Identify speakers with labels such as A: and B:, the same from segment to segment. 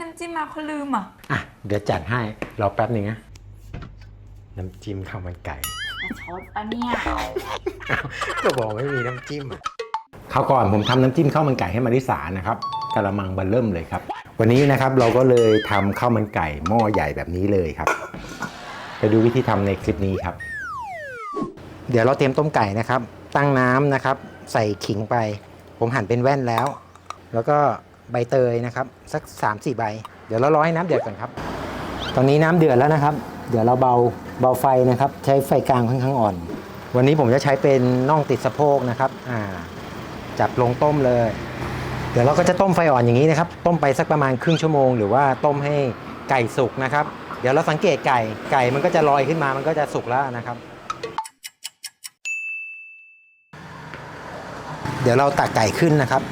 A: น้ำจิ้มมาเขาลืมอะ
B: อะ เดี๋ยวจัดให้ รอแป๊บหนึ่งนะ น้ำจิ้มข้าวมันไก่
A: มาชดปะเนี่ย
B: ก็บอกไม่มีน้ำจิ้มอะคราวก่อนผมทำน้ำจิ้มข้าวมันไก่ให้มาริสานะครับกะละมังบันเริ่มเลยครับ วันนี้นะครับเราก็เลยทำข้าวมันไก่หม้อใหญ่แบบนี้เลยครับ ไปดูวิธีทำในคลิปนี้ครับ เดี๋ยวเราเตรียมต้มไก่นะครับ ตั้งน้ำนะครับ ใส่ขิงไป ผมหั่นเป็นแว่นแล้ว แล้วก็ ใบเตยนะครับ สัก 3-4 ใบ เดี๋ยวเรารอให้น้ำเดือดก่อนครับ ตอนนี้น้ำเดือดแล้วนะครับ เดี๋ยวเราเบาเบาไฟนะครับ ใช้ไฟกลางค่อนข้างอ่อน วันนี้ผมจะใช้เป็นน่องติดสะโพกนะครับอ่าจับลงต้มเลย เดี๋ยวเราก็จะต้มไฟอ่อนอย่างนี้นะครับ ต้มไปสักประมาณครึ่งชั่วโมง หรือว่าต้มให้ไก่สุกนะครับ เดี๋ยวเราสังเกตไก่ไก่มันก็จะลอยขึ้นมามันก็จะสุกแล้วนะครับ เดี๋ยวเราตักไก่ขึ้นนะครับ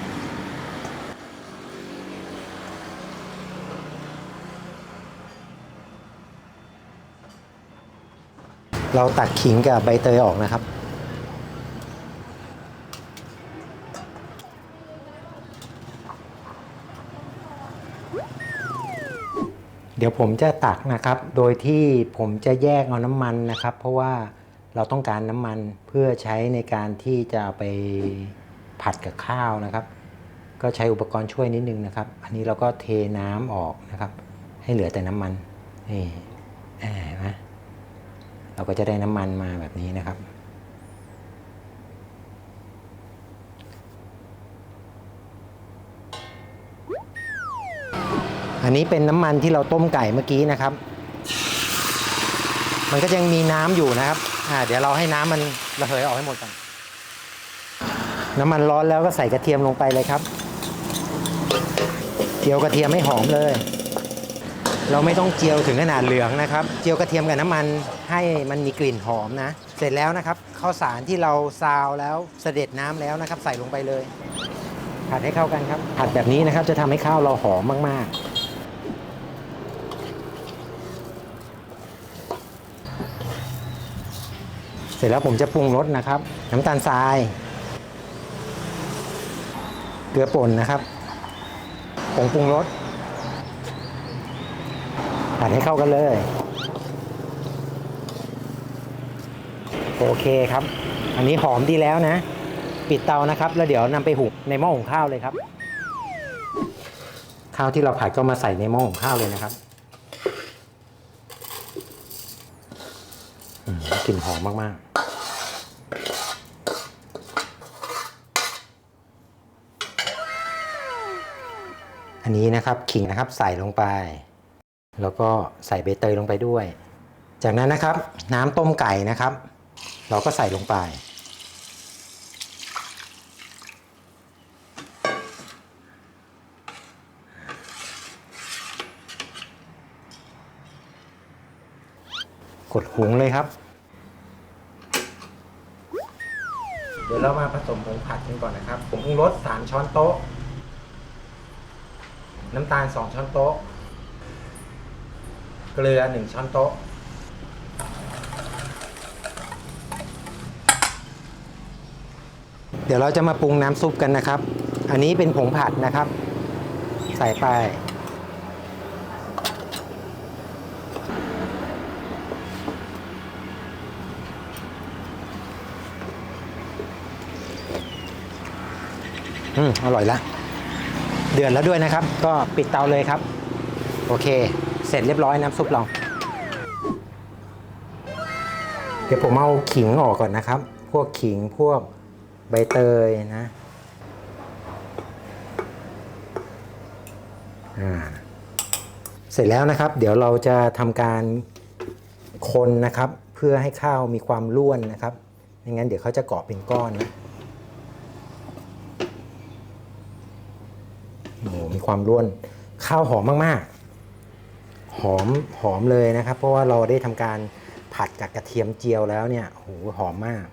B: เราตัดขิงกับใบเตยออกนะครับ เดี๋ยวผมจะตักนะครับ โดยที่ผมจะแยกเอาน้ำมันนะครับ เพราะว่าเราต้องการน้ำมันเพื่อใช้ในการที่จะไปผัดกับข้าวนะครับ ก็ใช้อุปกรณ์ช่วยนิดนึงนะครับ อันนี้เราก็เทน้ำออกนะครับ ให้เหลือแต่น้ำมันนี่เห็นไหม เราก็จะได้น้ำมันมาแบบนี้นะครับ อันนี้เป็นน้ำมันที่เราต้มไก่เมื่อกี้นะครับ มันก็ยังมีน้ำอยู่นะครับอ่าเดี๋ยวเราให้น้ำมันระเหยออกให้หมดก่อนน้ำมันร้อนแล้วก็ใส่กระเทียมลงไปเลยครับเจียวกระเทียมให้หอมเลย เราไม่ต้องเจียวถึงขนาดเหลืองนะครับ เจียวกระเทียมกับน้ำมัน ให้มันมีกลิ่นหอมนะ เสร็จแล้วนะครับข้าวสารที่เราซาวแล้วเสด็จน้ำแล้วนะครับ ใส่ลงไปเลย ผัดให้เข้ากันครับ ผัดแบบนี้นะครับจะทำให้ข้าวเราหอมมาก ๆเสร็จแล้วผมจะปรุงรสนะครับ น้ำตาลทราย เกลือป่นนะครับผงปรุงรสผัดให้เข้ากันเลย โอเคครับ อันนี้หอมดีแล้วนะ ปิดเตานะครับ แล้วเดี๋ยวนำไปหุงในหม้อหุงข้าวเลยครับ ข้าวที่เราผัดก็มาใส่ในหม้อหุงข้าวเลยนะครับกลิ่นหอมมากๆอันนี้นะครับขิงนะครับใส่ลงไป แล้วก็ใส่ใบเตยลงไปด้วย จากนั้นนะครับ น้ำต้มไก่นะครับ เราก็ใส่ลงไป กดหุงเลยครับ เดี๋ยวเรามาผสมผงผัดกันก่อนนะครับผงปรุงรส3ช้อนโต๊ะ น้ำตาล 2 ช้อนโต๊ะ เกลือ 1 ช้อนโต๊ะ เดี๋ยวเราจะมาปรุงน้ำซุปกันนะครับ อันนี้เป็นผงผัดนะครับ ใส่ไป อืม อร่อยละ เดือดแล้วด้วยนะครับ ก็ปิดเตาเลยครับ โอเค เสร็จเรียบร้อยน้ำซุปเรา เดี๋ยวผมเอาขิงออกก่อนนะครับ พวกขิงพวก ใบเตยนะเสร็จแล้วนะครับ เดี๋ยวเราจะทำการคนนะครับ เพื่อให้ข้าวมีความร่วนนะครับไม่งั้นเดี๋ยวเขาจะเกาะเป็นก้อนนะโอ้โหมีความร่วน ข้าวหอมมากๆ หอมหอมเลยนะครับ เพราะว่าเราได้ทำการผัดกับกระเทียมเจียวแล้วเนี่ยโหหอมมาก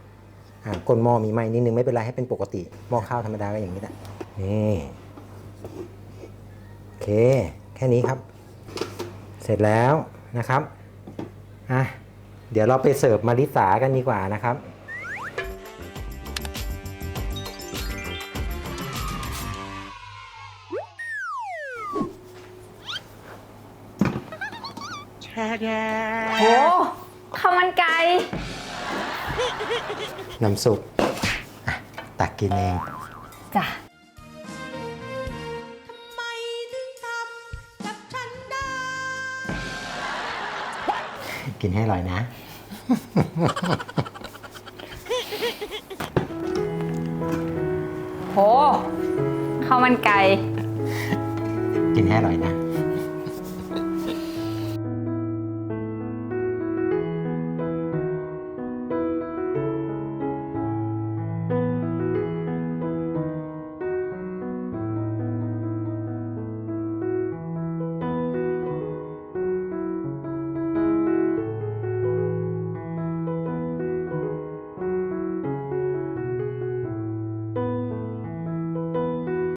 B: ก้นหม้อมีไหมนิดนึงไม่เป็นไรให้เป็นปกติหม้อข้าวธรรมดาก็อย่างนี้แหละนี่โอเค แค่นี้ครับ เสร็จแล้วนะครับอะเดี๋ยวเราไปเสิร์ฟมาริสากันดีกว่านะครับอ
A: โหข้าวมันไก่
B: น้ำซุปอะตักกินเอง
A: จ้ะ
C: ไม่ถึงทำกับฉันได้
B: กินให้อร่อยนะ
A: โหข้าวมันไก่
B: กินให้อร่อยนะ